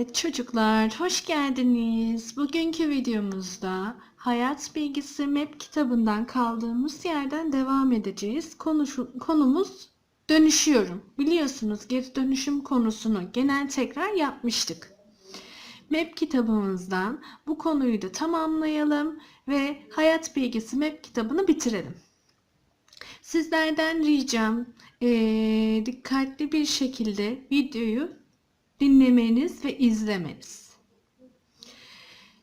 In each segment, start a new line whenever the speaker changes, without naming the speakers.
Evet çocuklar hoş geldiniz. Bugünkü videomuzda Hayat Bilgisi Map kitabından kaldığımız yerden devam edeceğiz. Konuşu- konumuz dönüşüyorum. Biliyorsunuz geri dönüşüm konusunu genel tekrar yapmıştık. Map kitabımızdan bu konuyu da tamamlayalım ve Hayat Bilgisi Map kitabını bitirelim. Sizlerden ricam eee, dikkatli bir şekilde videoyu dinlemeniz ve izlemeniz.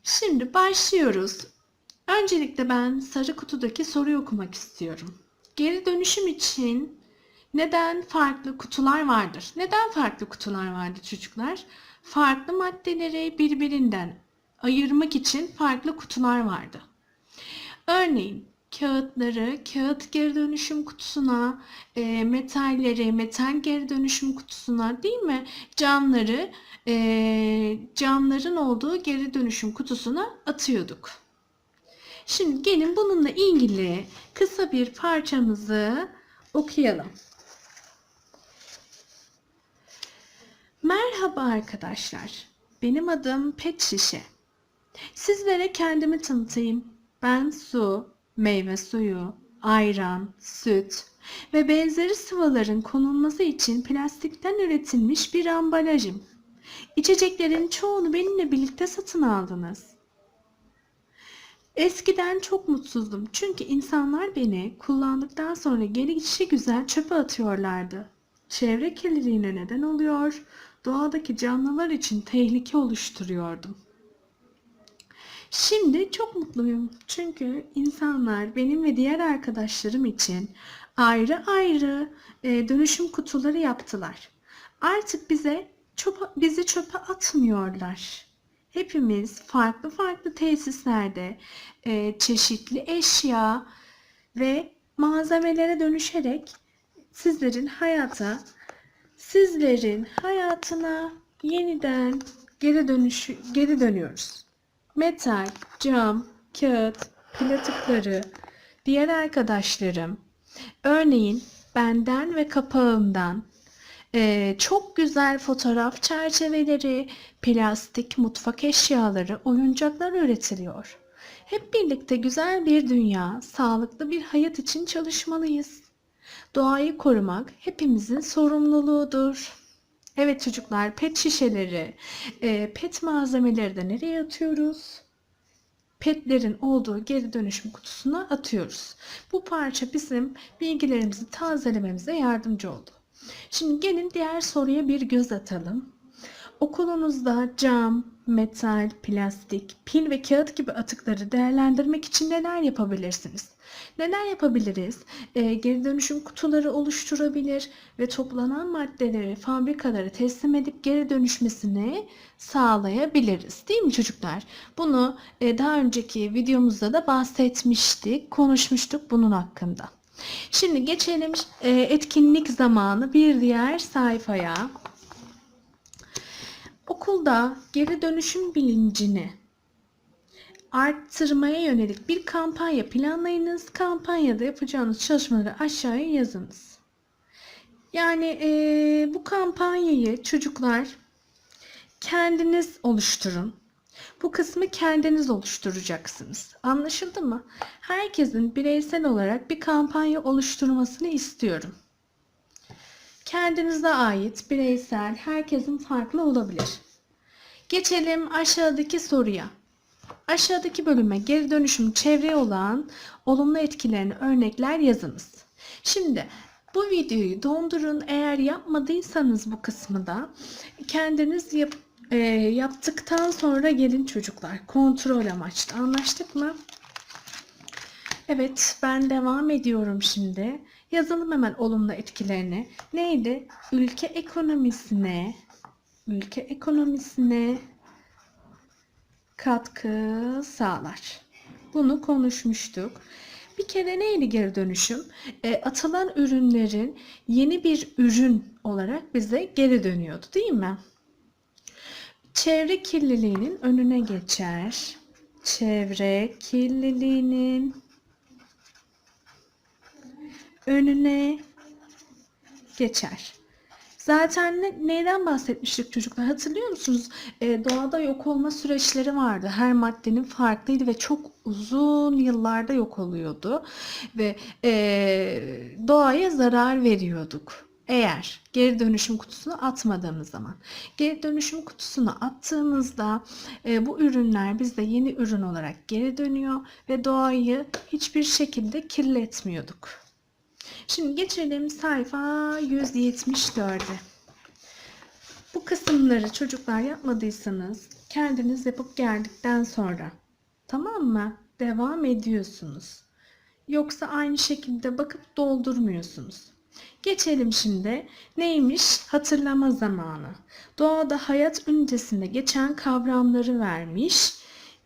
Şimdi başlıyoruz. Öncelikle ben sarı kutudaki soruyu okumak istiyorum. Geri dönüşüm için neden farklı kutular vardır? Neden farklı kutular vardır çocuklar? Farklı maddeleri birbirinden ayırmak için farklı kutular vardı. Örneğin kağıtları kağıt geri dönüşüm kutusuna, e, metalleri metal geri dönüşüm kutusuna değil mi? Camları e, camların olduğu geri dönüşüm kutusuna atıyorduk. Şimdi gelin bununla ilgili kısa bir parçamızı okuyalım. Merhaba arkadaşlar. Benim adım Pet Şişe. Sizlere kendimi tanıtayım. Ben su, meyve suyu, ayran, süt ve benzeri sıvıların konulması için plastikten üretilmiş bir ambalajım. İçeceklerin çoğunu benimle birlikte satın aldınız. Eskiden çok mutsuzdum çünkü insanlar beni kullandıktan sonra gelişi güzel çöpe atıyorlardı. Çevre kirliliğine neden oluyor, doğadaki canlılar için tehlike oluşturuyordum. Şimdi çok mutluyum. Çünkü insanlar benim ve diğer arkadaşlarım için ayrı ayrı e, dönüşüm kutuları yaptılar. Artık bize çöpe, bizi çöpe atmıyorlar. Hepimiz farklı farklı tesislerde e, çeşitli eşya ve malzemelere dönüşerek sizlerin hayata, sizlerin hayatına yeniden geri dönüşü geri dönüyoruz metal, cam, kağıt, platıkları, diğer arkadaşlarım, örneğin benden ve kapağımdan eee, çok güzel fotoğraf çerçeveleri, plastik mutfak eşyaları, oyuncaklar üretiliyor. Hep birlikte güzel bir dünya, sağlıklı bir hayat için çalışmalıyız. Doğayı korumak hepimizin sorumluluğudur. Evet çocuklar pet şişeleri, e, pet malzemeleri de nereye atıyoruz? Petlerin olduğu geri dönüşüm kutusuna atıyoruz. Bu parça bizim bilgilerimizi tazelememize yardımcı oldu. Şimdi gelin diğer soruya bir göz atalım. Okulunuzda cam, metal, plastik, pil ve kağıt gibi atıkları değerlendirmek için neler yapabilirsiniz? Neler yapabiliriz? Ee, geri dönüşüm kutuları oluşturabilir ve toplanan maddeleri fabrikalara teslim edip geri dönüşmesini sağlayabiliriz. Değil mi çocuklar? Bunu e, daha önceki videomuzda da bahsetmiştik, konuşmuştuk bunun hakkında. Şimdi geçelim e, etkinlik zamanı bir diğer sayfaya. Okulda geri dönüşüm bilincini arttırmaya yönelik bir kampanya planlayınız. Kampanyada yapacağınız çalışmaları aşağıya yazınız. Yani eee, bu kampanyayı çocuklar kendiniz oluşturun. Bu kısmı kendiniz oluşturacaksınız. Anlaşıldı mı? Herkesin bireysel olarak bir kampanya oluşturmasını istiyorum. Kendinize ait, bireysel, herkesin farklı olabilir. Geçelim aşağıdaki soruya. Aşağıdaki bölüme geri dönüşüm çevreye olan olumlu etkilerini örnekler yazınız. Şimdi bu videoyu dondurun. Eğer yapmadıysanız bu kısmı da kendiniz yap, e, yaptıktan sonra gelin çocuklar. Kontrol amaçlı. Anlaştık mı? Evet, ben devam ediyorum şimdi. Yazalım hemen olumlu etkilerini. Neydi? Ülke ekonomisine, ülke ekonomisine katkı sağlar. Bunu konuşmuştuk. Bir kere neydi geri dönüşüm? E, atılan ürünlerin yeni bir ürün olarak bize geri dönüyordu değil mi? Çevre kirliliğinin önüne geçer. Çevre kirliliğinin önüne geçer. Zaten ne, neyden bahsetmiştik çocuklar hatırlıyor musunuz? Ee, doğada yok olma süreçleri vardı. Her maddenin farklıydı ve çok uzun yıllarda yok oluyordu. Ve ee, doğaya zarar veriyorduk. Eğer geri dönüşüm kutusuna atmadığımız zaman. Geri dönüşüm kutusuna attığımızda e, bu ürünler bizde yeni ürün olarak geri dönüyor ve doğayı hiçbir şekilde kirletmiyorduk. Şimdi geçelim sayfa 174'e. Bu kısımları çocuklar yapmadıysanız kendiniz yapıp geldikten sonra tamam mı? Devam ediyorsunuz. Yoksa aynı şekilde bakıp doldurmuyorsunuz. Geçelim şimdi. Neymiş? Hatırlama zamanı. Doğada hayat öncesinde geçen kavramları vermiş.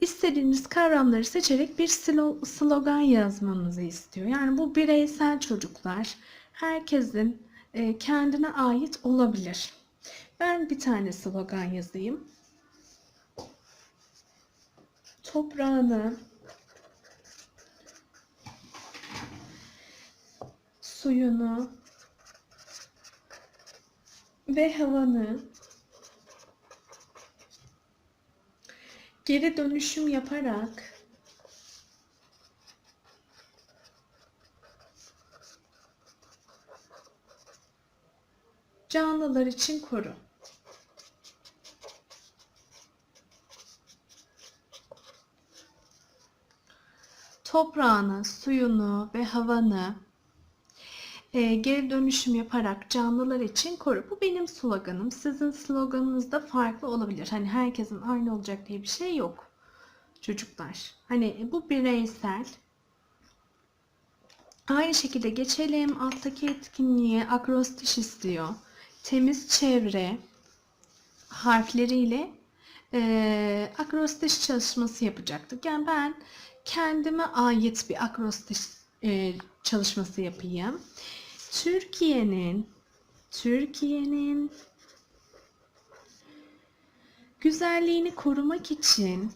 İstediğiniz kavramları seçerek bir slo- slogan yazmanızı istiyor. Yani bu bireysel çocuklar. Herkesin e, kendine ait olabilir. Ben bir tane slogan yazayım. Toprağını, suyunu ve havanı geri dönüşüm yaparak canlılar için koru. Toprağını, suyunu ve havanı e, geri dönüşüm yaparak canlılar için koru. Bu benim sloganım. Sizin sloganınız da farklı olabilir. Hani herkesin aynı olacak diye bir şey yok. Çocuklar. Hani bu bireysel. Aynı şekilde geçelim. Alttaki etkinliğe akrostiş istiyor. Temiz çevre harfleriyle e, akrostiş çalışması yapacaktık. Yani ben kendime ait bir akrostiş e, çalışması yapayım. Türkiye'nin Türkiye'nin güzelliğini korumak için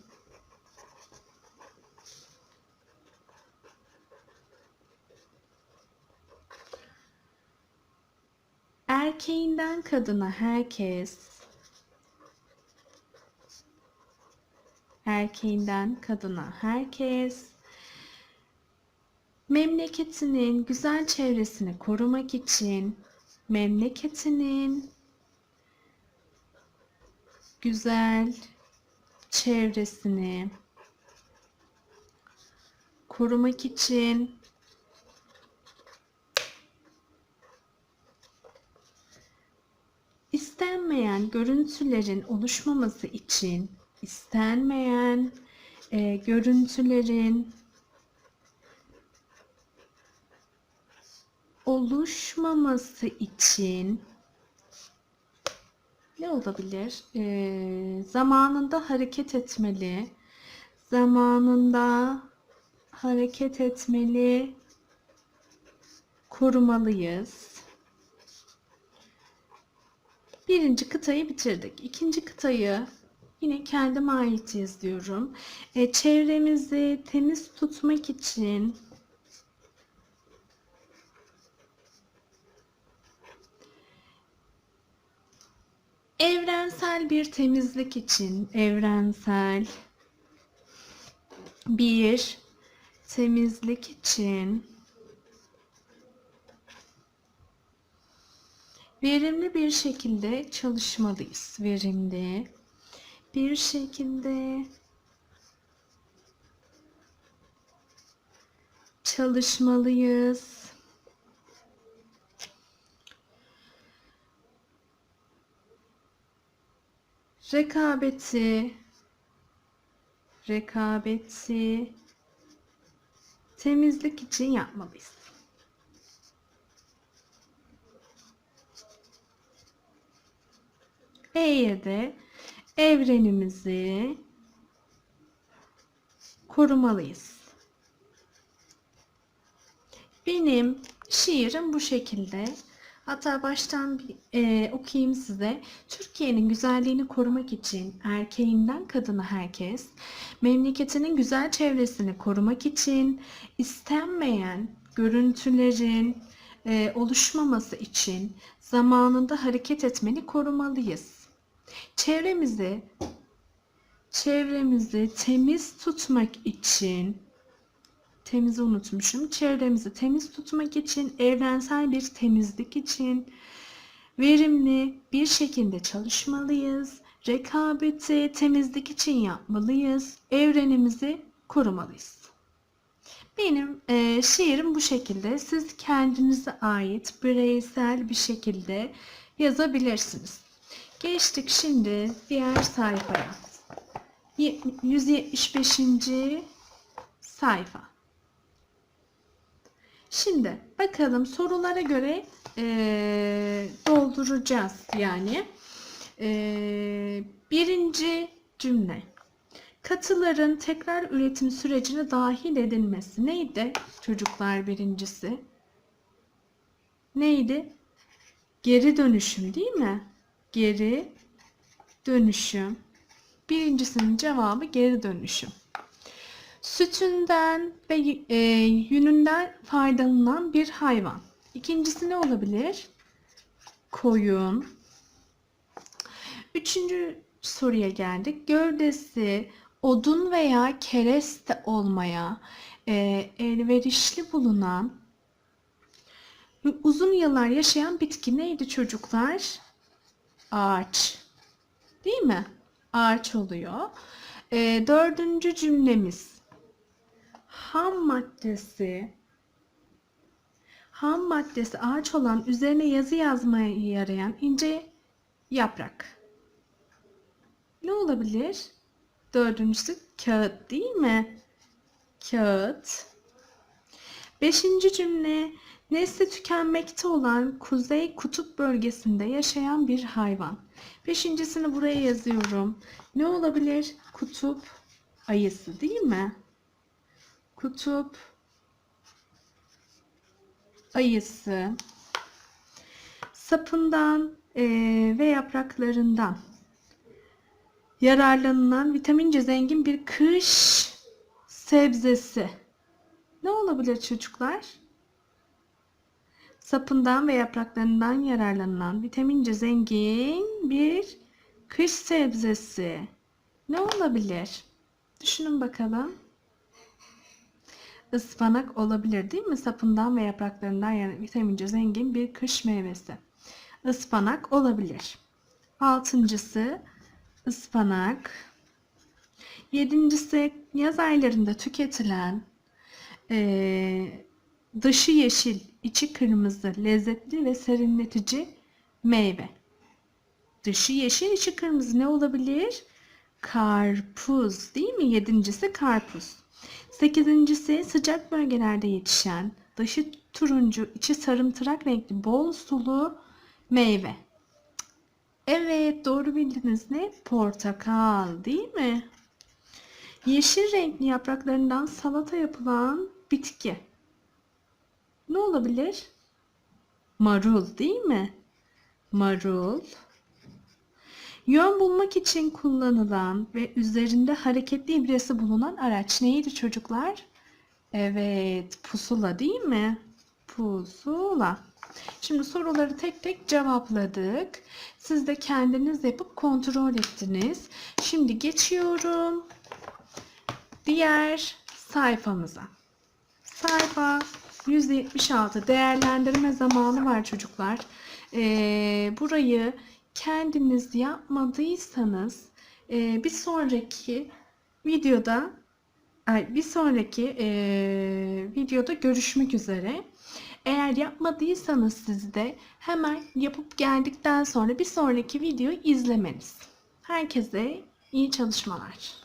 erkeğinden kadına herkes erkeğinden kadına herkes memleketinin güzel çevresini korumak için memleketinin güzel çevresini korumak için istenmeyen görüntülerin oluşmaması için istenmeyen e, görüntülerin oluşmaması için ne olabilir? Ee, zamanında hareket etmeli. Zamanında hareket etmeli. Korumalıyız. Birinci kıtayı bitirdik. İkinci kıtayı yine kendime ait yazıyorum. Ee, çevremizi temiz tutmak için Evrensel bir temizlik için evrensel bir temizlik için verimli bir şekilde çalışmalıyız. Verimli bir şekilde çalışmalıyız. Rekabeti rekabeti temizlik için yapmalıyız. E'ye de evrenimizi korumalıyız. Benim şiirim bu şekilde. Hatta baştan bir e, okuyayım size. Türkiye'nin güzelliğini korumak için erkeğinden kadına herkes, memleketinin güzel çevresini korumak için istenmeyen görüntülerin e, oluşmaması için zamanında hareket etmeni korumalıyız. Çevremizi çevremizi temiz tutmak için temizi unutmuşum. Çevremizi temiz tutmak için, evrensel bir temizlik için verimli bir şekilde çalışmalıyız. Rekabeti temizlik için yapmalıyız. Evrenimizi korumalıyız. Benim e, şiirim bu şekilde. Siz kendinize ait bireysel bir şekilde yazabilirsiniz. Geçtik şimdi diğer sayfaya. Ye- 175. sayfa. Şimdi bakalım sorulara göre eee, dolduracağız yani. Eee, birinci cümle. Katıların tekrar üretim sürecine dahil edilmesi neydi? Çocuklar birincisi. Neydi? Geri dönüşüm değil mi? Geri dönüşüm. Birincisinin cevabı geri dönüşüm. Sütünden ve e, yününden faydalanan bir hayvan. İkincisi ne olabilir? Koyun. Üçüncü soruya geldik. Gövdesi odun veya kereste olmaya e, elverişli bulunan uzun yıllar yaşayan bitki neydi çocuklar? Ağaç. Değil mi? Ağaç oluyor. E, dördüncü cümlemiz. Ham maddesi ham maddesi ağaç olan üzerine yazı yazmaya yarayan ince yaprak. Ne olabilir? Dördüncüsü kağıt değil mi? Kağıt. Beşinci cümle nesli tükenmekte olan kuzey kutup bölgesinde yaşayan bir hayvan. Beşincisini buraya yazıyorum. Ne olabilir? Kutup ayısı değil mi? Kutup ayısı sapından eee, ve yapraklarından yararlanılan vitamince zengin bir kış sebzesi. Ne olabilir çocuklar? Sapından ve yapraklarından yararlanılan vitamince zengin bir kış sebzesi. Ne olabilir? Düşünün bakalım. Ispanak olabilir değil mi? Sapından ve yapraklarından yani vitamince zengin bir kış meyvesi. Ispanak olabilir. Altıncısı ıspanak. Yedincisi yaz aylarında tüketilen eee, dışı yeşil, içi kırmızı, lezzetli ve serinletici meyve. Dışı yeşil, içi kırmızı ne olabilir? Karpuz değil mi? Yedincisi karpuz. Sekizincisi sıcak bölgelerde yetişen, dışı turuncu, içi sarımtırak renkli, bol sulu meyve. Evet doğru bildiniz ne? Portakal değil mi? Yeşil renkli yapraklarından salata yapılan bitki. Ne olabilir? Marul değil mi? Marul. Yön bulmak için kullanılan ve üzerinde hareketli ibresi bulunan araç neydi çocuklar? Evet, pusula değil mi? Pusula. Şimdi soruları tek tek cevapladık. Siz de kendiniz yapıp kontrol ettiniz. Şimdi geçiyorum diğer sayfamıza. Sayfa 176 değerlendirme zamanı var çocuklar. Ee, burayı kendiniz yapmadıysanız e, bir sonraki videoda bir sonraki e, videoda görüşmek üzere. Eğer yapmadıysanız siz de hemen yapıp geldikten sonra bir sonraki videoyu izlemeniz. Herkese iyi çalışmalar.